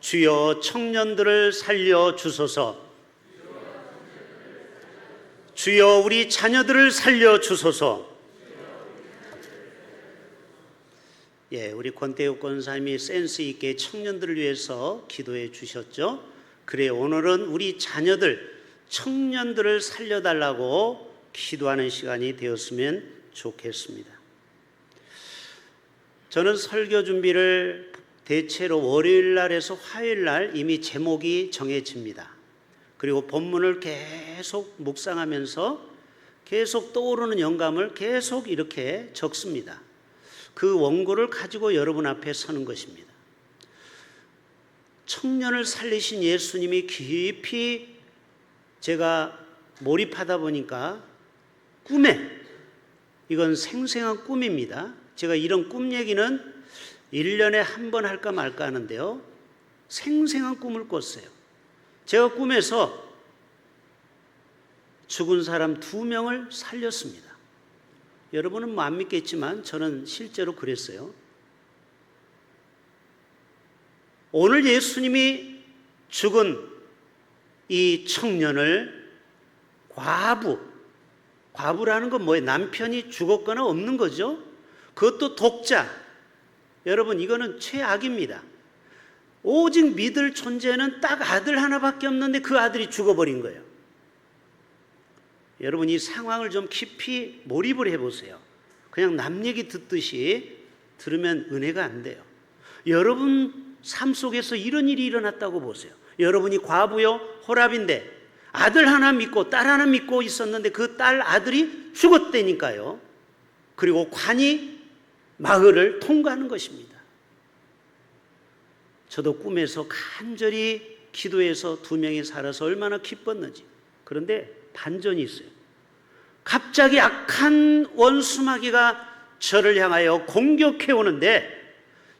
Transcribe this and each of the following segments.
주여 청년들을 살려 주소서. 주여 우리 자녀들을 살려 주소서. 예, 우리 권태욱 권사님이 센스 있게 청년들을 위해서 기도해 주셨죠. 그래 오늘은 우리 자녀들 청년들을 살려 달라고 기도하는 시간이 되었으면 좋겠습니다. 저는 설교 준비를 대체로 월요일 날에서 화요일 날 이미 제목이 정해집니다. 그리고 본문을 계속 묵상하면서 계속 떠오르는 영감을 계속 이렇게 적습니다. 그 원고를 가지고 여러분 앞에 서는 것입니다. 청년을 살리신 예수님이 깊이 제가 몰입하다 보니까 꿈에 이건 생생한 꿈입니다. 제가 이런 꿈 얘기는 1년에 한 번 할까 말까 하는데요. 생생한 꿈을 꿨어요. 제가 꿈에서 죽은 사람 두 명을 살렸습니다. 여러분은 뭐 안 믿겠지만 저는 실제로 그랬어요. 오늘 예수님이 죽은 이 청년을 과부, 과부라는 건 뭐예요? 남편이 죽었거나 없는 거죠? 그것도 독자. 여러분, 이거는 최악입니다. 오직 믿을 존재는 딱 아들 하나밖에 없는데 그 아들이 죽어버린 거예요. 여러분, 이 상황을 좀 깊이 몰입을 해보세요. 그냥 남 얘기 듣듯이 들으면 은혜가 안 돼요. 여러분 삶 속에서 이런 일이 일어났다고 보세요. 여러분이 과부요, 호랍인데 아들 하나 믿고 딸 하나 믿고 있었는데 그 딸 아들이 죽었다니까요. 그리고 관이 마을을 통과하는 것입니다. 저도 꿈에서 간절히 기도해서 두 명이 살아서 얼마나 기뻤는지. 그런데 반전이 있어요. 갑자기 악한 원수마귀가 저를 향하여 공격해 오는데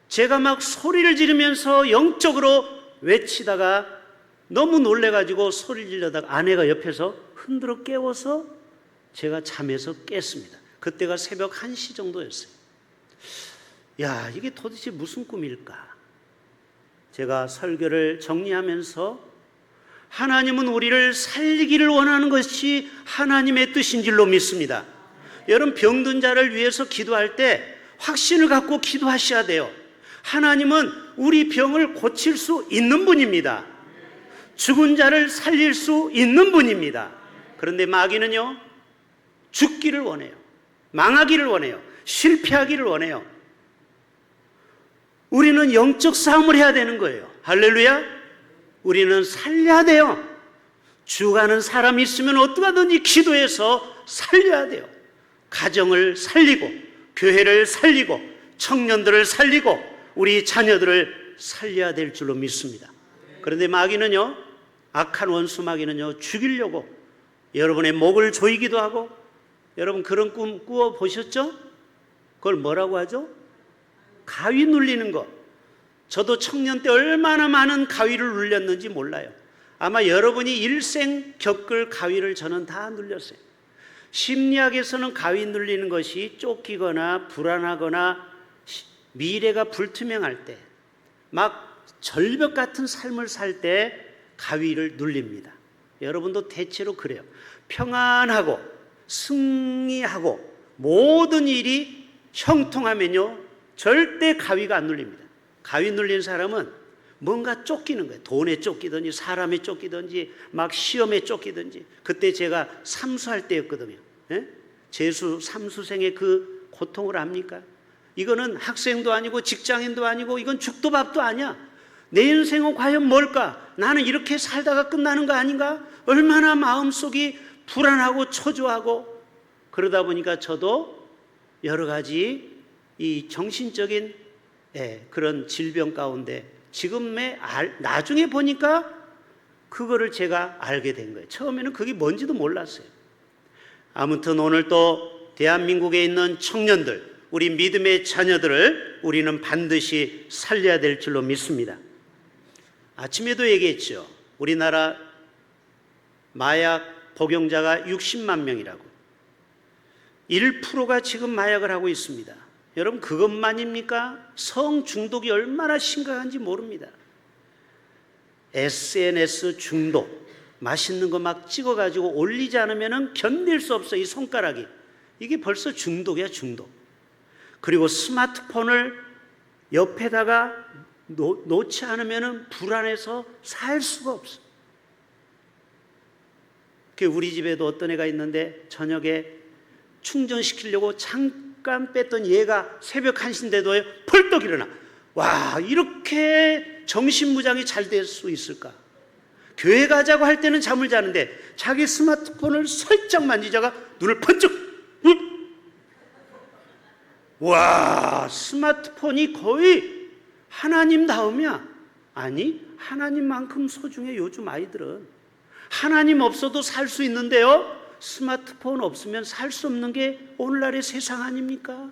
제가 막 소리를 지르면서 영적으로 외치다가 너무 놀래가지고 소리를 지르다가 아내가 옆에서 흔들어 깨워서 제가 잠에서 깼습니다. 그때가 새벽 1시 정도였어요. 야, 이게 도대체 무슨 꿈일까? 제가 설교를 정리하면서 하나님은 우리를 살리기를 원하는 것이 하나님의 뜻인 줄로 믿습니다. 여러분 병든 자를 위해서 기도할 때 확신을 갖고 기도하셔야 돼요. 하나님은 우리 병을 고칠 수 있는 분입니다. 죽은 자를 살릴 수 있는 분입니다. 그런데 마귀는요, 죽기를 원해요. 망하기를 원해요. 실패하기를 원해요. 우리는 영적 싸움을 해야 되는 거예요. 할렐루야. 우리는 살려야 돼요. 죽어가는 사람이 있으면 어떡하든지 기도해서 살려야 돼요. 가정을 살리고, 교회를 살리고, 청년들을 살리고, 우리 자녀들을 살려야 될 줄로 믿습니다. 그런데 마귀는요, 악한 원수 마귀는요, 죽이려고 여러분의 목을 조이기도 하고, 여러분 그런 꿈 꾸어 보셨죠? 그걸 뭐라고 하죠? 가위 눌리는 거. 저도 청년 때 얼마나 많은 가위를 눌렸는지 몰라요. 아마 여러분이 일생 겪을 가위를 저는 다 눌렸어요. 심리학에서는 가위 눌리는 것이 쫓기거나 불안하거나 미래가 불투명할 때, 막 절벽 같은 삶을 살 때 가위를 눌립니다. 여러분도 대체로 그래요. 평안하고 승리하고 모든 일이 형통하면요, 절대 가위가 안 눌립니다. 가위 눌린 사람은 뭔가 쫓기는 거예요. 돈에 쫓기든지 사람에 쫓기든지 막 시험에 쫓기든지 그때 제가 삼수할 때였거든요. 예? 재수 삼수생의 그 고통을 압니까? 이거는 학생도 아니고 직장인도 아니고 이건 죽도 밥도 아니야. 내 인생은 과연 뭘까? 나는 이렇게 살다가 끝나는 거 아닌가? 얼마나 마음속이 불안하고 초조하고 그러다 보니까 저도 여러 가지 이 정신적인 예, 그런 질병 가운데 지금의 알, 나중에 보니까 그거를 제가 알게 된 거예요. 처음에는 그게 뭔지도 몰랐어요. 아무튼 오늘 또 대한민국에 있는 청년들, 우리 믿음의 자녀들을 우리는 반드시 살려야 될 줄로 믿습니다. 아침에도 얘기했죠. 우리나라 마약 복용자가 60만 명이라고. 1%가 지금 마약을 하고 있습니다. 여러분 그것만입니까? 성 중독이 얼마나 심각한지 모릅니다. SNS 중독. 맛있는 거 막 찍어 가지고 올리지 않으면 견딜 수 없어, 이 손가락이. 이게 벌써 중독이야, 중독. 그리고 스마트폰을 옆에다가 놓, 놓지 않으면 불안해서 살 수가 없어. 그 우리 집에도 어떤 애가 있는데 저녁에 충전시키려고 잠깐 뺐던 얘가 새벽 1시인데도 펄떡 일어나. 와, 이렇게 정신무장이 잘 될 수 있을까? 교회 가자고 할 때는 잠을 자는데 자기 스마트폰을 살짝 만지다가 눈을 번쩍 응? 와 스마트폰이 거의 하나님 다음이야 아니 하나님만큼 소중해 요즘 아이들은 하나님 없어도 살 수 있는데요 스마트폰 없으면 살 수 없는 게 오늘날의 세상 아닙니까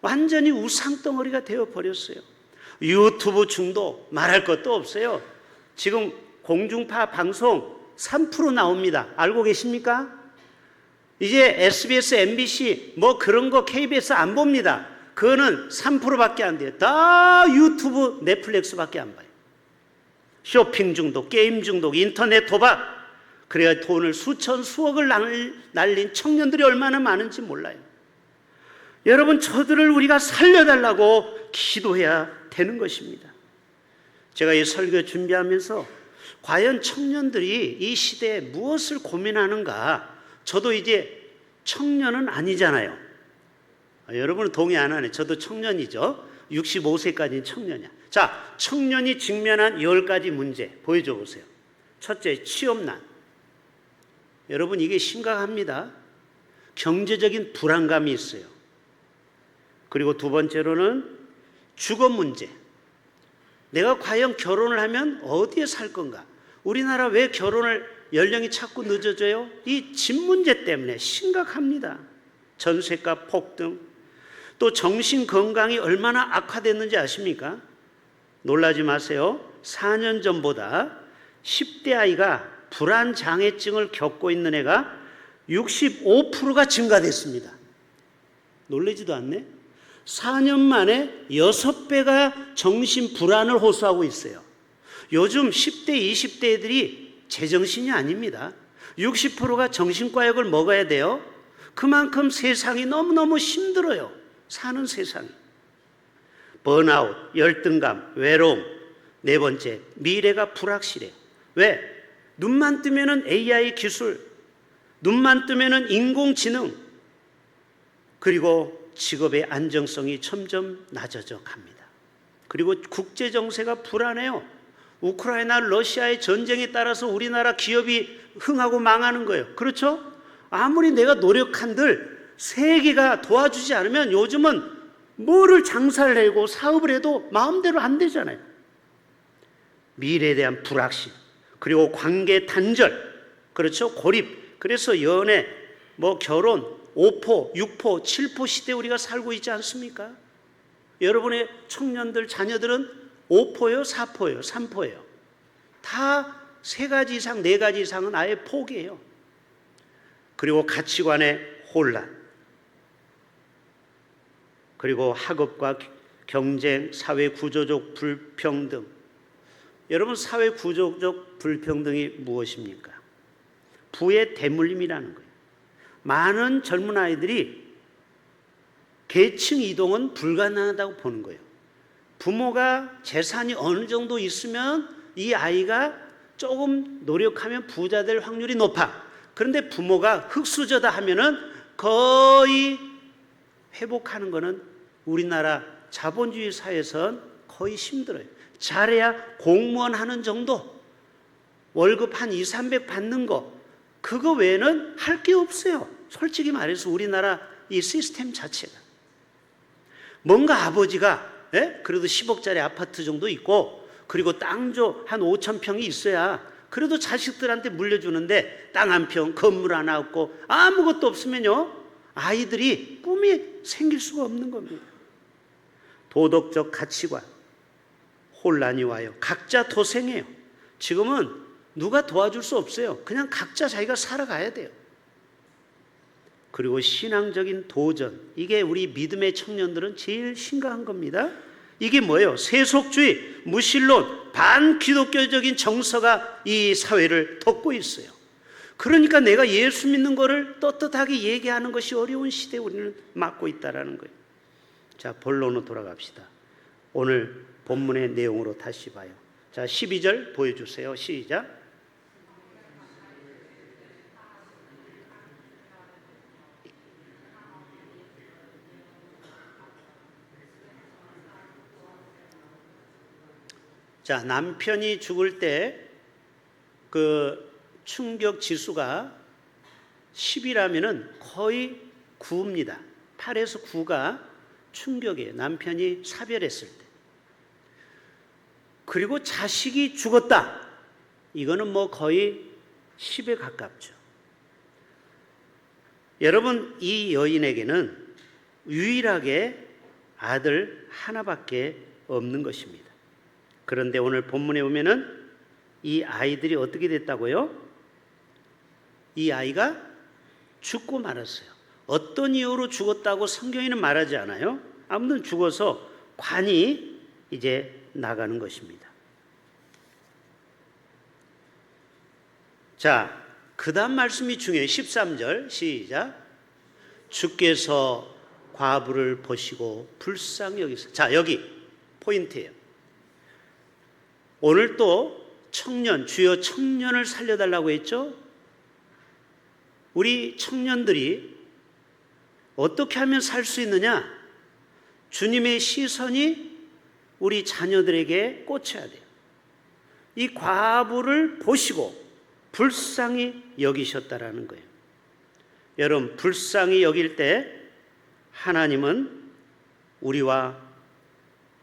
완전히 우상덩어리가 되어 버렸어요 유튜브 중독 말할 것도 없어요 지금 공중파 방송 3% 나옵니다. 알고 계십니까? 이제 SBS, MBC 뭐 그런 거 KBS 안 봅니다. 그거는 3%밖에 안 돼요. 다 유튜브, 넷플릭스밖에 안 봐요. 쇼핑 중독, 게임 중독, 인터넷 도박. 그래야 돈을 수천, 수억을 날린 청년들이 얼마나 많은지 몰라요. 여러분, 저들을 우리가 살려달라고 기도해야 되는 것입니다. 제가 이 설교 준비하면서 과연 청년들이 이 시대에 무엇을 고민하는가? 저도 이제 청년은 아니잖아요. 아, 여러분은 동의 안 하네. 저도 청년이죠. 65세까지는 청년이야. 자, 청년이 직면한 10가지 문제 보여줘 보세요. 첫째, 취업난. 여러분, 이게 심각합니다. 경제적인 불안감이 있어요. 그리고 두 번째로는 주거 문제. 내가 과연 결혼을 하면 어디에 살 건가? 우리나라 왜 결혼을 연령이 자꾸 늦어져요? 이 집 문제 때문에 심각합니다. 전세가 폭등. 또 정신 건강이 얼마나 악화됐는지 아십니까? 놀라지 마세요. 4년 전보다 10대 아이가 불안 장애증을 겪고 있는 애가 65%가 증가됐습니다. 놀라지도 않네? 4년 만에 6배가 정신 불안을 호소하고 있어요. 요즘 10대, 20대 애들이 제정신이 아닙니다. 60%가 정신과약을 먹어야 돼요. 그만큼 세상이 너무너무 힘들어요. 사는 세상이. 번아웃, 열등감, 외로움. 네 번째, 미래가 불확실해. 왜? 눈만 뜨면은 AI 기술, 눈만 뜨면은 인공지능, 그리고 직업의 안정성이 점점 낮아져 갑니다. 그리고 국제 정세가 불안해요. 우크라이나 러시아의 전쟁에 따라서 우리나라 기업이 흥하고 망하는 거예요. 그렇죠? 아무리 내가 노력한들 세계가 도와주지 않으면 요즘은 뭐를 장사를 하고 사업을 해도 마음대로 안 되잖아요. 미래에 대한 불확실, 그리고 관계 단절, 그렇죠? 고립. 그래서 연애, 뭐 결혼, 5포, 6포, 7포 시대 우리가 살고 있지 않습니까? 여러분의 청년들, 자녀들은 5포요, 4포요, 3포예요. 다 세 가지 이상, 네 가지 이상은 아예 포기해요. 그리고 가치관의 혼란. 그리고 학업과 경쟁, 사회 구조적 불평등. 여러분, 사회 구조적 불평등이 무엇입니까? 부의 대물림이라는 거예요. 많은 젊은 아이들이 계층 이동은 불가능하다고 보는 거예요. 부모가 재산이 어느 정도 있으면 이 아이가 조금 노력하면 부자 될 확률이 높아. 그런데 부모가 흙수저다 하면은 거의 회복하는 거는 우리나라 자본주의 사회에선 거의 힘들어요. 잘해야 공무원 하는 정도, 월급 한 2, 300 받는 거, 그거 외에는 할 게 없어요. 솔직히 말해서 우리나라 이 시스템 자체가. 뭔가 아버지가, 예? 그래도 10억짜리 아파트 정도 있고, 그리고 땅조 한 5천 평이 있어야 그래도 자식들한테 물려주는데 땅 한 평, 건물 하나 없고 아무것도 없으면요. 아이들이 꿈이 생길 수가 없는 겁니다. 도덕적 가치관, 혼란이 와요. 각자 도생해요. 지금은 누가 도와줄 수 없어요. 그냥 각자 자기가 살아가야 돼요. 그리고 신앙적인 도전. 이게 우리 믿음의 청년들은 제일 심각한 겁니다. 이게 뭐예요? 세속주의, 무신론, 반기독교적인 정서가 이 사회를 덮고 있어요. 그러니까 내가 예수 믿는 거를 떳떳하게 얘기하는 것이 어려운 시대에 우리는 맞고 있다라는 거예요. 자, 본론으로 돌아갑시다. 오늘 본문의 내용으로 다시 봐요. 자, 12절 보여주세요. 시작. 자, 남편이 죽을 때 그 충격 지수가 10이라면은 거의 9입니다. 8에서 9가 충격이에요. 남편이 사별했을 때. 그리고 자식이 죽었다. 이거는 뭐 거의 10에 가깝죠. 여러분, 이 여인에게는 유일하게 아들 하나밖에 없는 것입니다. 그런데 오늘 본문에 보면은 이 아이들이 어떻게 됐다고요? 이 아이가 죽고 말았어요. 어떤 이유로 죽었다고 성경에는 말하지 않아요. 아무튼 죽어서 관이 이제 나가는 것입니다. 자, 그 다음 말씀이 중요해요. 13절 시작. 주께서 과부를 보시고 불쌍히 여기서 자, 여기 포인트예요. 오늘 또 청년, 주여 청년을 살려달라고 했죠? 우리 청년들이 어떻게 하면 살 수 있느냐? 주님의 시선이 우리 자녀들에게 꽂혀야 돼요. 이 과부를 보시고 불쌍히 여기셨다라는 거예요. 여러분, 불쌍히 여길 때 하나님은 우리와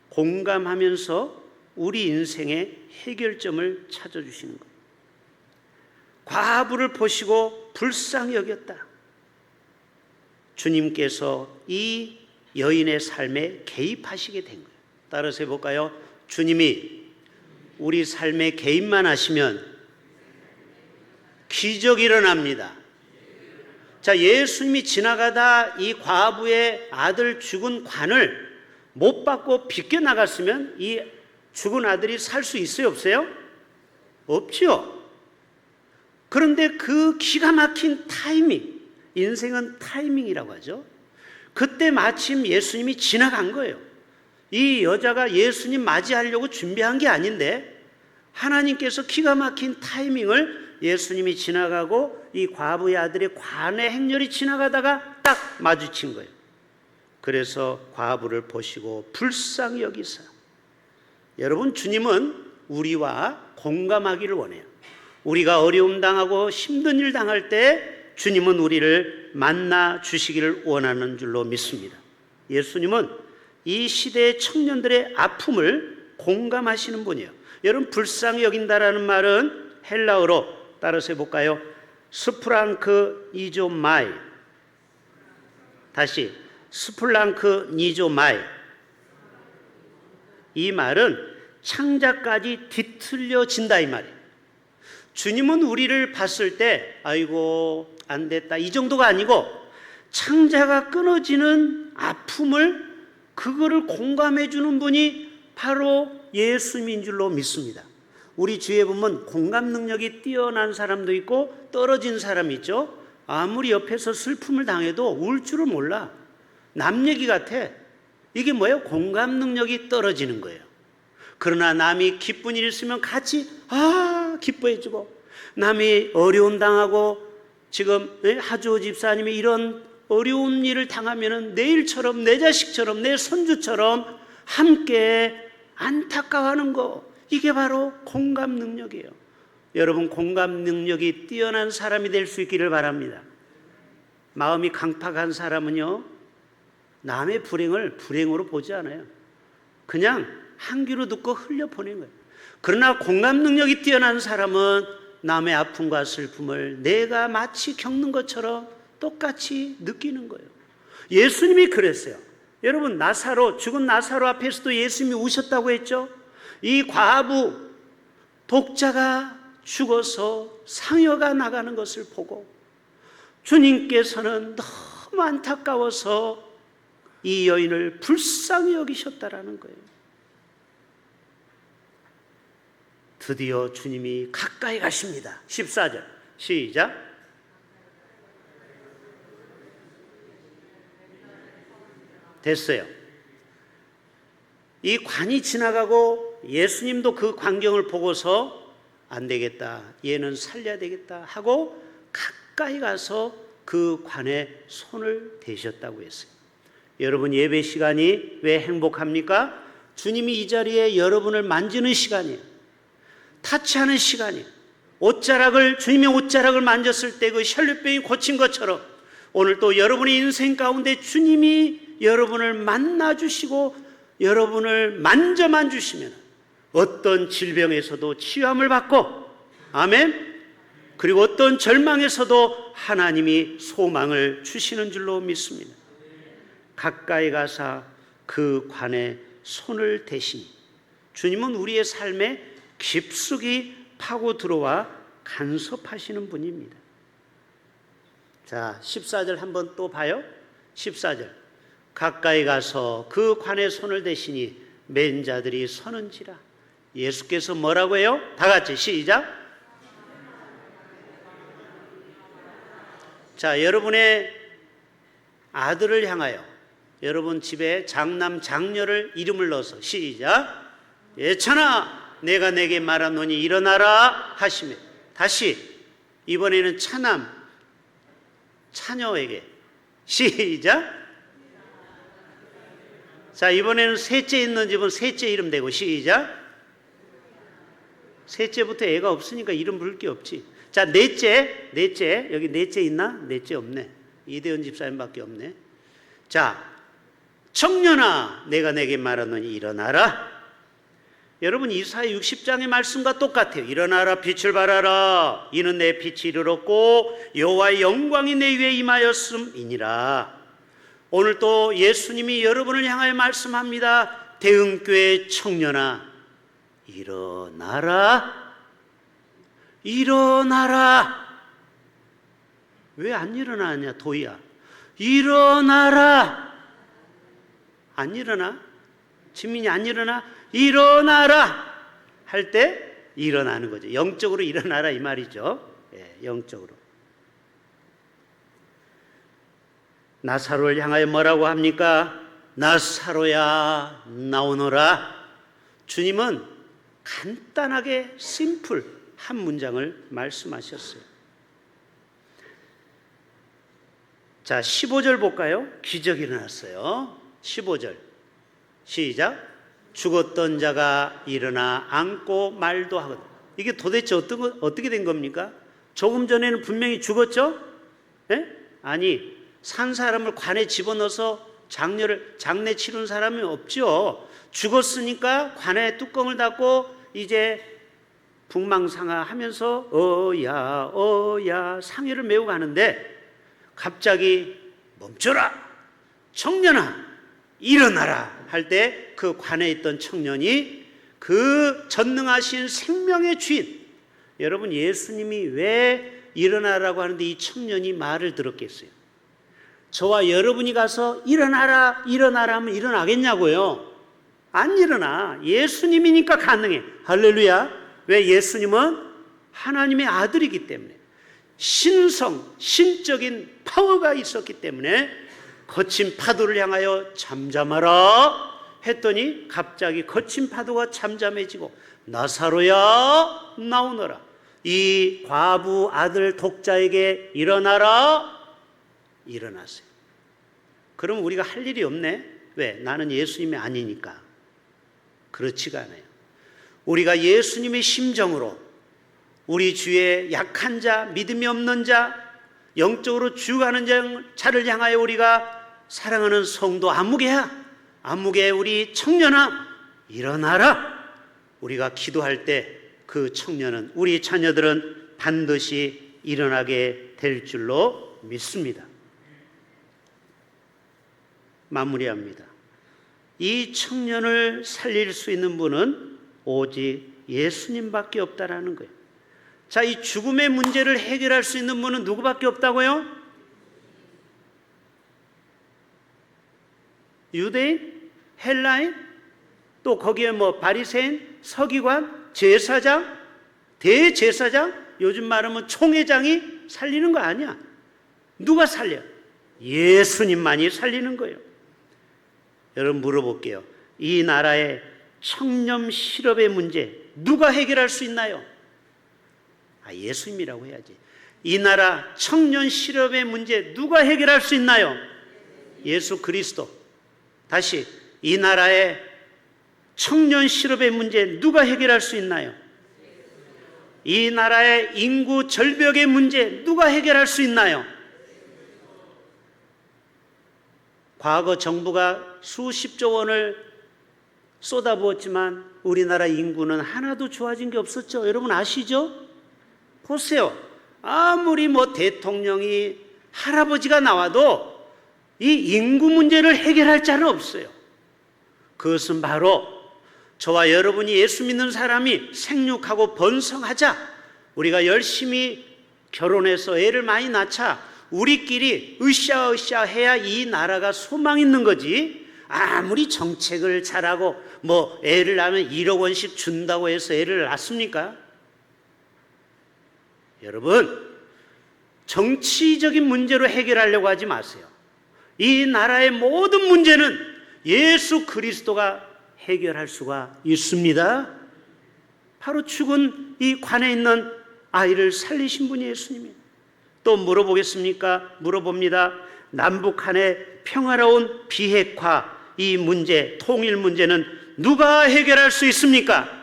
공감하면서 우리 인생의 해결점을 찾아주시는 거예요. 과부를 보시고 불쌍히 여겼다. 주님께서 이 여인의 삶에 개입하시게 된 거예요. 따라서 해볼까요? 주님이 우리 삶에 개입만 하시면 기적이 일어납니다. 자, 예수님이 지나가다 이 과부의 아들 죽은 관을 못 받고 빗겨 나갔으면 이 죽은 아들이 살 수 있어요, 없어요? 없죠. 그런데 그 기가 막힌 타이밍, 인생은 타이밍이라고 하죠. 그때 마침 예수님이 지나간 거예요. 이 여자가 예수님 맞이하려고 준비한 게 아닌데 하나님께서 기가 막힌 타이밍을 예수님이 지나가고 이 과부의 아들의 관의 행렬이 지나가다가 딱 마주친 거예요. 그래서 과부를 보시고 불쌍히 여기사 여러분 주님은 우리와 공감하기를 원해요. 우리가 어려움 당하고 힘든 일 당할 때 주님은 우리를 만나 주시기를 원하는 줄로 믿습니다. 예수님은 이 시대의 청년들의 아픔을 공감하시는 분이에요. 여러분 불쌍히 여긴다라는 말은 헬라어로 따라서 해볼까요? 스프랑크 니조 마이 다시 스플랑크 니조 마이 이 말은 창자까지 뒤틀려진다 이 말이에요. 주님은 우리를 봤을 때 아이고 안 됐다 이 정도가 아니고 창자가 끊어지는 아픔을 그거를 공감해 주는 분이 바로 예수님인 줄로 믿습니다. 우리 주위에 보면 공감 능력이 뛰어난 사람도 있고 떨어진 사람이 있죠. 아무리 옆에서 슬픔을 당해도 울 줄을 몰라. 남 얘기 같아. 이게 뭐예요? 공감 능력이 떨어지는 거예요. 그러나 남이 기쁜 일 있으면 같이 아 기뻐해 주고 남이 어려운 당하고 지금 예, 하주호 집사님이 이런 어려운 일을 당하면은 내일처럼 내 자식처럼 내 손주처럼 함께 안타까워하는 거 이게 바로 공감 능력이에요. 여러분 공감 능력이 뛰어난 사람이 될 수 있기를 바랍니다. 마음이 강팍한 사람은요 남의 불행을 불행으로 보지 않아요. 그냥 한 귀로 듣고 흘려 보낸 거예요. 그러나 공감 능력이 뛰어난 사람은 남의 아픔과 슬픔을 내가 마치 겪는 것처럼 똑같이 느끼는 거예요. 예수님이 그랬어요. 여러분, 나사로, 죽은 나사로 앞에서도 예수님이 우셨다고 했죠? 이 과부, 독자가 죽어서 상여가 나가는 것을 보고 주님께서는 너무 안타까워서 이 여인을 불쌍히 여기셨다라는 거예요. 드디어 주님이 가까이 가십니다. 14절. 시작. 됐어요. 이 관이 지나가고 예수님도 그 광경을 보고서 안 되겠다. 얘는 살려야 되겠다 하고 가까이 가서 그 관에 손을 대셨다고 했어요. 여러분 예배 시간이 왜 행복합니까? 주님이 이 자리에 여러분을 만지는 시간이에요. 타치하는 시간이에요. 옷자락을 주님의 옷자락을 만졌을 때 그 혈류병이 고친 것처럼 오늘 또 여러분의 인생 가운데 주님이 여러분을 만나 주시고 여러분을 만져만 주시면 어떤 질병에서도 치유함을 받고 아멘. 그리고 어떤 절망에서도 하나님이 소망을 주시는 줄로 믿습니다. 가까이 가사 그 관에 손을 대시니 주님은 우리의 삶에 깊숙이 파고 들어와 간섭하시는 분입니다. 자, 14절 한번 또 봐요. 14절. 가까이 가서 그 관에 손을 대시니 맨 자들이 서는지라. 예수께서 뭐라고 해요? 다 같이 시작. 자, 여러분의 아들을 향하여 여러분 집에 장남 장녀를 이름을 넣어서 시작. 예찬아, 내가 내게 말하노니 일어나라 하시며 다시 이번에는 차남 차녀에게 시작. 자, 이번에는 셋째 있는 집은 셋째 이름 대고 시작. 셋째부터 애가 없으니까 이름 부를 게 없지. 자, 넷째, 넷째, 여기 넷째 있나? 넷째 없네. 이대현 집사님밖에 없네. 자, 청년아, 내가 내게 말하노니 일어나라. 여러분 이사야 60장의 말씀과 똑같아요. 일어나라 빛을 발하라. 이는 내 빛이 이르렀고 여호와의 영광이 내 위에 임하였음이니라. 오늘 또 예수님이 여러분을 향하여 말씀합니다. 대흥교회 청년아 일어나라. 일어나라. 왜 안 일어나냐, 도희야? 일어나라. 안 일어나? 지민이 안 일어나? 일어나라. 할 때 일어나는 거죠. 영적으로 일어나라 이 말이죠. 예, 영적으로. 나사로를 향하여 뭐라고 합니까? 나사로야 나오너라. 주님은 간단하게 심플 한 문장을 말씀하셨어요. 자, 15절 볼까요? 기적이 일어났어요. 15절. 시작. 죽었던 자가 일어나 앉고 말도 하거든. 이게 도대체 거, 어떻게 된 겁니까? 조금 전에는 분명히 죽었죠? 예? 아니, 산 사람을 관에 집어넣어서 장례를 장례 치른 사람이 없죠. 죽었으니까 관에 뚜껑을 닫고 이제 북망상하 하면서 어야 어야 상해를 메고 가는데 갑자기 멈춰라 청년아 일어나라 할 때 그 관에 있던 청년이 그 전능하신 생명의 주인 여러분 예수님이 왜 일어나라고 하는데 이 청년이 말을 들었겠어요? 저와 여러분이 가서 일어나라 일어나라 하면 일어나겠냐고요? 안 일어나. 예수님이니까 가능해. 할렐루야. 왜 예수님은 하나님의 아들이기 때문에 신성, 신적인 파워가 있었기 때문에 거친 파도를 향하여 잠잠하라 했더니 갑자기 거친 파도가 잠잠해지고 나사로야 나오너라. 이 과부 아들 독자에게 일어나라 일어나세요. 그럼 우리가 할 일이 없네. 왜? 나는 예수님이 아니니까. 그렇지가 않아요. 우리가 예수님의 심정으로 우리 주의 약한 자, 믿음이 없는 자, 영적으로 죽어가는 자를 향하여 우리가 사랑하는 성도 안무개야, 안무개 우리 청년아 일어나라. 우리가 기도할 때 그 청년은 우리 자녀들은 반드시 일어나게 될 줄로 믿습니다. 마무리합니다. 이 청년을 살릴 수 있는 분은 오직 예수님밖에 없다라는 거예요. 자, 이 죽음의 문제를 해결할 수 있는 분은 누구밖에 없다고요? 유대인, 헬라인, 또 거기에 뭐 바리새인, 서기관, 제사장 대제사장, 요즘 말하면 총회장이 살리는 거 아니야. 누가 살려? 예수님만이 살리는 거예요. 여러분 물어볼게요. 이 나라의 청렴 실업의 문제 누가 해결할 수 있나요? 아, 예수님이라고 해야지. 이 나라 청년 실업의 문제 누가 해결할 수 있나요? 예수 그리스도. 다시 이 나라의 청년 실업의 문제 누가 해결할 수 있나요? 이 나라의 인구 절벽의 문제 누가 해결할 수 있나요? 과거 정부가 수십조 원을 쏟아부었지만 우리나라 인구는 하나도 좋아진 게 없었죠. 여러분 아시죠? 보세요. 아무리 뭐 대통령이 할아버지가 나와도 이 인구 문제를 해결할 자는 없어요. 그것은 바로 저와 여러분이 예수 믿는 사람이 생육하고 번성하자 우리가 열심히 결혼해서 애를 많이 낳자 우리끼리 으쌰으쌰 해야 이 나라가 소망 있는 거지 아무리 정책을 잘하고 뭐 애를 낳으면 1억 원씩 준다고 해서 애를 낳습니까? 여러분 정치적인 문제로 해결하려고 하지 마세요. 이 나라의 모든 문제는 예수 그리스도가 해결할 수가 있습니다. 바로 죽은 이 관에 있는 아이를 살리신 분이 예수님이에요. 또 물어보겠습니까? 물어봅니다. 남북 한의 평화로운 비핵화 이 문제, 통일 문제는 누가 해결할 수 있습니까?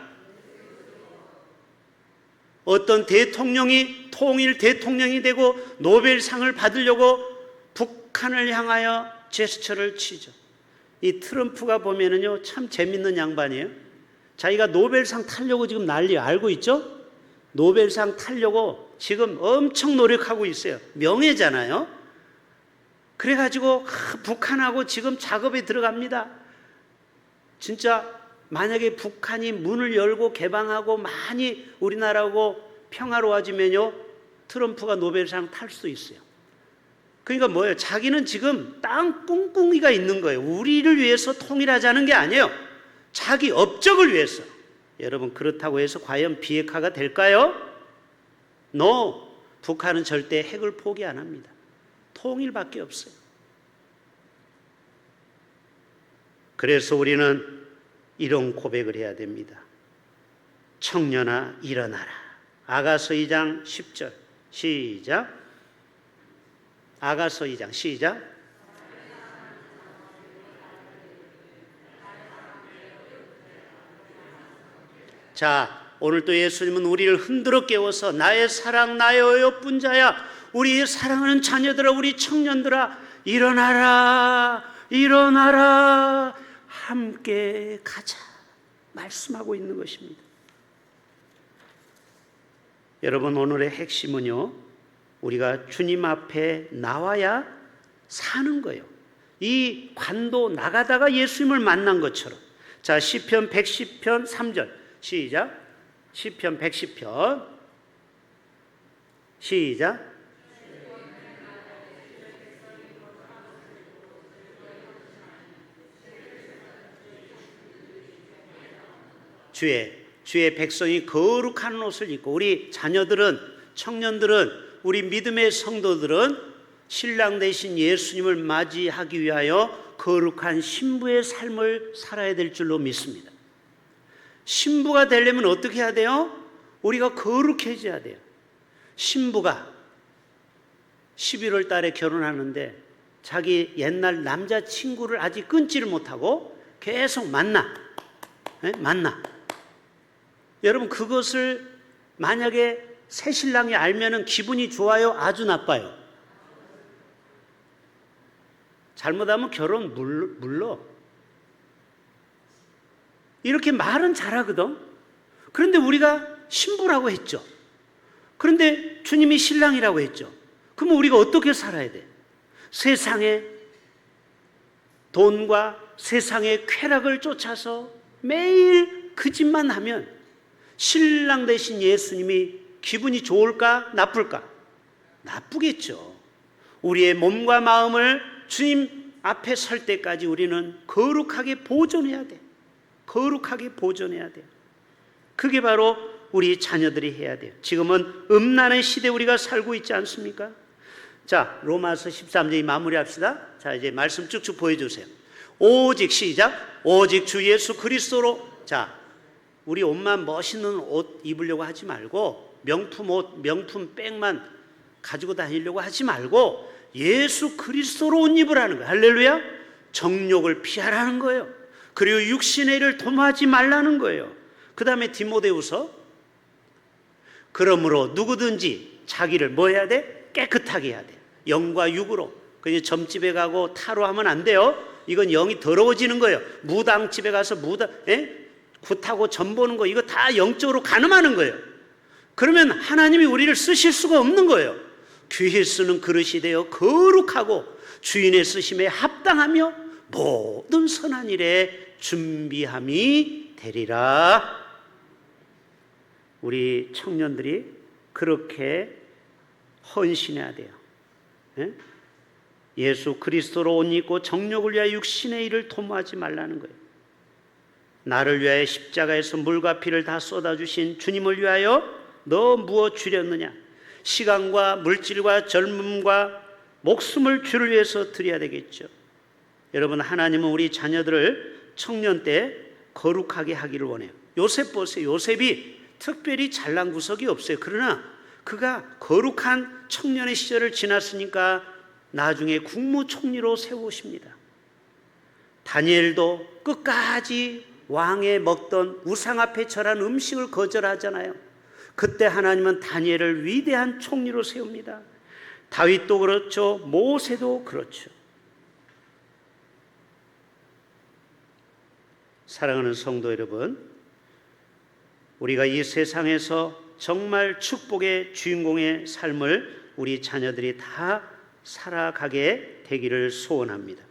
어떤 대통령이 통일 대통령이 되고 노벨상을 받으려고 북한을 향하여 제스처를 치죠. 이 트럼프가 보면은요 참 재밌는 양반이에요. 자기가 노벨상 타려고 지금 난리 알고 있죠? 노벨상 타려고 지금 엄청 노력하고 있어요. 명예잖아요. 그래가지고 아, 북한하고 지금 작업에 들어갑니다. 진짜 만약에 북한이 문을 열고 개방하고 많이 우리나라하고 평화로워지면요 트럼프가 노벨상 탈 수도 있어요. 그러니까 뭐예요? 자기는 지금 땅 꿍꿍이가 있는 거예요. 우리를 위해서 통일하자는 게 아니에요. 자기 업적을 위해서. 여러분 그렇다고 해서 과연 비핵화가 될까요? No. 북한은 절대 핵을 포기 안 합니다. 통일밖에 없어요. 그래서 우리는 이런 고백을 해야 됩니다. 청년아 일어나라. 아가서 2장 10절 시작. 아가서 2장 시작. 자, 오늘 또 예수님은 우리를 흔들어 깨워서 나의 사랑, 나의 어여쁜 자야, 우리 사랑하는 자녀들아, 우리 청년들아, 일어나라, 일어나라, 함께 가자. 말씀하고 있는 것입니다. 여러분, 오늘의 핵심은요, 우리가 주님 앞에 나와야 사는 거예요. 이 관도 나가다가 예수님을 만난 것처럼. 자, 시편 110편 3절. 시작. 시편 110편. 시작. 주의 주의 백성이 거룩한 옷을 입고 우리 자녀들은 청년들은 우리 믿음의 성도들은 신랑 대신 예수님을 맞이하기 위하여 거룩한 신부의 삶을 살아야 될 줄로 믿습니다. 신부가 되려면 어떻게 해야 돼요? 우리가 거룩해져야 돼요. 신부가 11월 달에 결혼하는데 자기 옛날 남자친구를 아직 끊지를 못하고 계속 만나. 네? 만나. 여러분, 그것을 만약에 새 신랑이 알면은 기분이 좋아요? 아주 나빠요? 잘못하면 결혼 물러. 이렇게 말은 잘하거든. 그런데 우리가 신부라고 했죠. 그런데 주님이 신랑이라고 했죠. 그러면 우리가 어떻게 살아야 돼? 세상에 돈과 세상의 쾌락을 쫓아서 매일 그 짓만 하면 신랑 대신 예수님이 기분이 좋을까 나쁠까? 나쁘겠죠. 우리의 몸과 마음을 주님 앞에 설 때까지 우리는 거룩하게 보존해야 돼. 거룩하게 보존해야 돼. 그게 바로 우리 자녀들이 해야 돼요. 지금은 음란의 시대 우리가 살고 있지 않습니까? 자, 로마서 13절 마무리합시다. 자, 이제 말씀 쭉쭉 보여주세요. 오직 시작. 오직 주 예수 그리스도로 자, 우리 옷만 멋있는 옷 입으려고 하지 말고 명품 옷, 명품 백만 가지고 다니려고 하지 말고 예수 그리스도로 옷 입으라는 거예요. 할렐루야. 정욕을 피하라는 거예요. 그리고 육신의 일을 도모하지 말라는 거예요. 그 다음에 디모데우서 그러므로 누구든지 자기를 뭐 해야 돼? 깨끗하게 해야 돼. 영과 육으로. 그냥 점집에 가고 타로 하면 안 돼요. 이건 영이 더러워지는 거예요. 무당집에 가서 무당, 에? 굿하고 점 보는 거 이거 다 영적으로 가늠하는 거예요. 그러면 하나님이 우리를 쓰실 수가 없는 거예요. 귀히 쓰는 그릇이 되어 거룩하고 주인의 쓰심에 합당하며 모든 선한 일에 준비함이 되리라. 우리 청년들이 그렇게 헌신해야 돼요. 예? 예수 그리스도로 옷 입고 정욕을 위하여 육신의 일을 도모하지 말라는 거예요. 나를 위하여 십자가에서 물과 피를 다 쏟아주신 주님을 위하여 너 무엇 주렸느냐? 시간과 물질과 젊음과 목숨을 주를 위해서 드려야 되겠죠. 여러분 하나님은 우리 자녀들을 청년 때 거룩하게 하기를 원해요. 요셉 보세요. 요셉이 특별히 잘난 구석이 없어요. 그러나 그가 거룩한 청년의 시절을 지났으니까 나중에 국무총리로 세우십니다. 다니엘도 끝까지 왕에 먹던 우상 앞에 절한 음식을 거절하잖아요. 그때 하나님은 다니엘을 위대한 총리로 세웁니다. 다윗도 그렇죠. 모세도 그렇죠. 사랑하는 성도 여러분, 우리가 이 세상에서 정말 축복의 주인공의 삶을 우리 자녀들이 다 살아가게 되기를 소원합니다.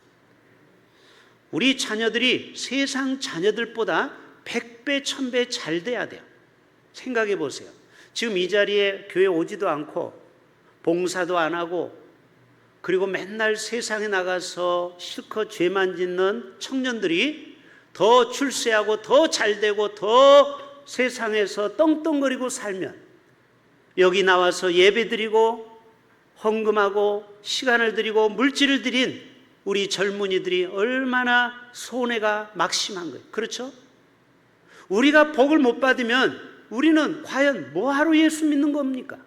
우리 자녀들이 세상 자녀들보다 100배, 1000배 잘 돼야 돼요. 생각해 보세요. 지금 이 자리에 교회 오지도 않고 봉사도 안 하고 그리고 맨날 세상에 나가서 실컷 죄만 짓는 청년들이 더 출세하고 더 잘 되고 더 세상에서 떵떵거리고 살면 여기 나와서 예배 드리고 헌금하고 시간을 드리고 물질을 드린 우리 젊은이들이 얼마나 손해가 막심한 거예요. 그렇죠? 우리가 복을 못 받으면 우리는 과연 뭐하러 예수 믿는 겁니까?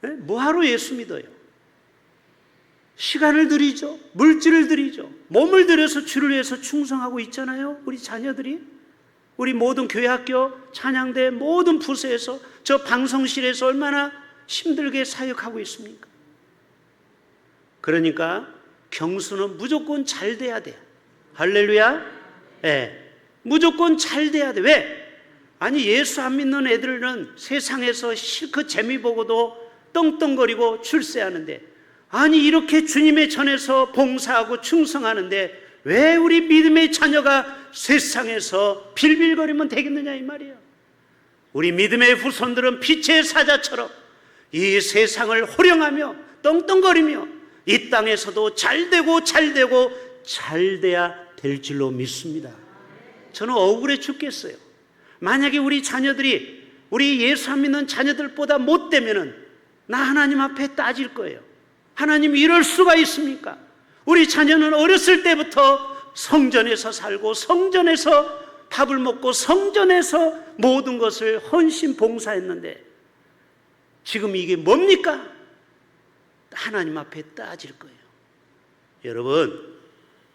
네? 뭐하러 예수 믿어요? 시간을 드리죠. 물질을 드리죠. 몸을 들여서 주를 위해서 충성하고 있잖아요. 우리 자녀들이. 우리 모든 교회 학교, 찬양대 모든 부서에서 저 방송실에서 얼마나 힘들게 사역하고 있습니까? 그러니까 경수는 무조건 잘 돼야 돼. 할렐루야. 예. 네. 무조건 잘 돼야 돼. 왜? 아니 예수 안 믿는 애들은 세상에서 실컷 재미 보고도 떵떵거리고 출세하는데 아니 이렇게 주님의 전에서 봉사하고 충성하는데 왜 우리 믿음의 자녀가 세상에서 빌빌거리면 되겠느냐 이 말이에요. 우리 믿음의 후손들은 빛의 사자처럼 이 세상을 호령하며 떵떵거리며 이 땅에서도 잘 되고 잘 되고 잘 돼야 될 줄로 믿습니다. 저는 억울해 죽겠어요. 만약에 우리 자녀들이 우리 예수 안 믿는 자녀들보다 못 되면은 나 하나님 앞에 따질 거예요. 하나님 이럴 수가 있습니까? 우리 자녀는 어렸을 때부터 성전에서 살고 성전에서 밥을 먹고 성전에서 모든 것을 헌신 봉사했는데 지금 이게 뭡니까? 하나님 앞에 따질 거예요. 여러분,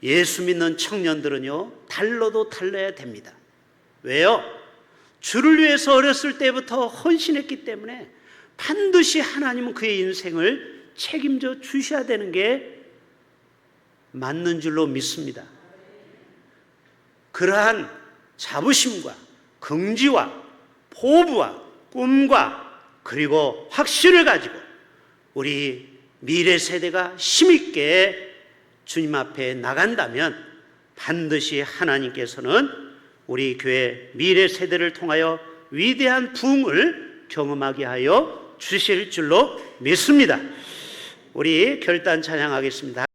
예수 믿는 청년들은요, 달러도 달러야 됩니다. 왜요? 주를 위해서 어렸을 때부터 헌신했기 때문에 반드시 하나님은 그의 인생을 책임져 주셔야 되는 게 맞는 줄로 믿습니다. 그러한 자부심과 긍지와 포부와 꿈과 그리고 확신을 가지고 우리 미래 세대가 힘있게 주님 앞에 나간다면 반드시 하나님께서는 우리 교회 미래 세대를 통하여 위대한 부흥을 경험하게 하여 주실 줄로 믿습니다. 우리 결단 찬양하겠습니다.